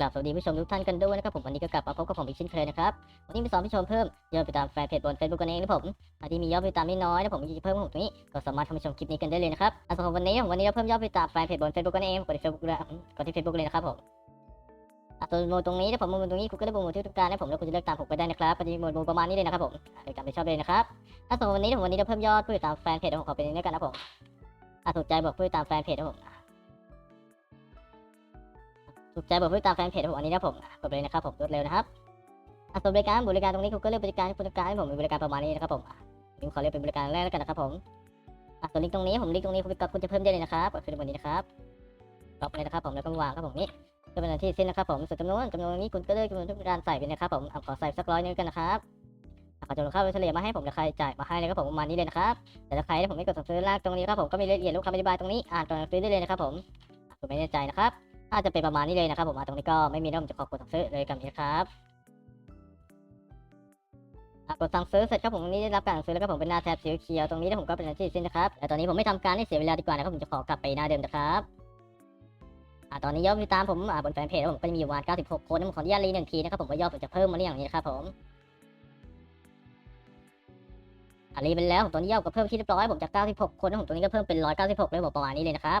กราบสวัสดีผู้ชมทุกท่านกันด้วยนะครับผมวันนี้ก็กลับมาพบกับผมอีกเช่นเคยนะครับวันนี้มีสอนผู้ชมเพิ่มยอดไปตามแฟนเพจบนเฟซบุ๊กกันเองนะผมใครที่มียอดไปตามไม่น้อยนะผมจะเพิ่มผมตรงนี้ก็สามารถเข้าชมคลิปนี้กันได้เลยนะครับอะสำหรับวันนี้วันนี้เราเพิ่มยอดไปตามแฟนเพจบนเฟซบุ๊กกันเองกดที่เฟซบุ๊กเลยกดที่เฟซบุ๊กเลยนะครับผมอะตัวโมตรงนี้ถ้าผมโมตรงนี้คุณก็ได้โมที่ต้องการนะผมแล้วคุณจะเลือกตามผมไปได้นะครับปฏิโมโมประมาณนี้เลยนะครับผมเลือกตามไปชอบเลยนะครับถ้าสำหรับวันนี้วันนี้เราเพิ่มยอดผู้ติดตามแฟนเพจของผมขอเป็นนี้กันนะผมอะถูกใจบอกผู้ติดตามแฟนเพจนะผม ถูกใจบอกผู้ติดตามแฟนเพจของผมอันนี้นะผมกดไปเลยนะครับผมรวดเร็วนะครับอะส่วนบริการบริการตรงนี้คุณก็เลือกบริการที่คุณต้องการให้ผมมีบริการประมาณนี้นะครับผมผมขอเลือกเป็นบริการแรกแล้วกันนะครับผมอะส่วนลิงก์ตรงนี้ผมลิงก์ตรงนี้คุณก็คุณจะเพิ่มได้เลยนะครับกดขึ้นบนนี้นะครับกรอกไปเลยนะครับผมแล้วก็วางครับผมนี่ก็เป็นอันที่สิ้นนะครับผมส่วนจำนวนจำนวนนี้คุณก็เลือกจำนวนทุกการใส่ไปนะครับผมขอใส่สักร้อยนึงกันนะครับขอจำนวนค่าเฉลี่ยมาให้ผมจะใครจ่ายมาให้เลยครับผมประมาณนี้เลยนะครับแต่ถ้าใครที่ผมไม่กดสั่งซื้อลากตรงนี้ครับผมก็มีรายละเอียดลูกค้าอธิบายตรงนี้อ่านตอนซื้อได้เลยนะครับผมอะคุณไม่แน่ใจนะครับ น่าจะเป็นประมาณนี้เลยนะครับผมตรงนี้ก็ไม่มีเรื่องจะขอกดสั่งซื้อเลยกับนี้ครับกดสั่งซื้อเสร็จครับผมนี้ได้รับการสั่งซื้อแล้วก็ผมเป็นหน้าแท็บสีเขียวตรงนี้แล้วผมก็เป็นหน้าที่สิ้นนะครับแต่ตอนนี้ผมไม่ทำการให้เสียเวลาดีกว่านะครับผมจะขอกลับไปหน้าเดิมนะครับอะตอนนี้ยอดติดตามผมอะบนแฟนเพจผมก็จะมีอยู่ประมาณ96 คนผมขออนุญาตรีหนึ่งทีนะครับผมว่ายอดผมจะเพิ่มมาเรื่อย่างนี้นะครับผมอะรีไปแล้วผมตอนนี้ยอดก็เพิ่มที่เรียบร้อยผมจาก 96 คนผมตรงนี้ก็เพิ่มเป็น 196 เลยผมประมาณนี้เลยนะครับ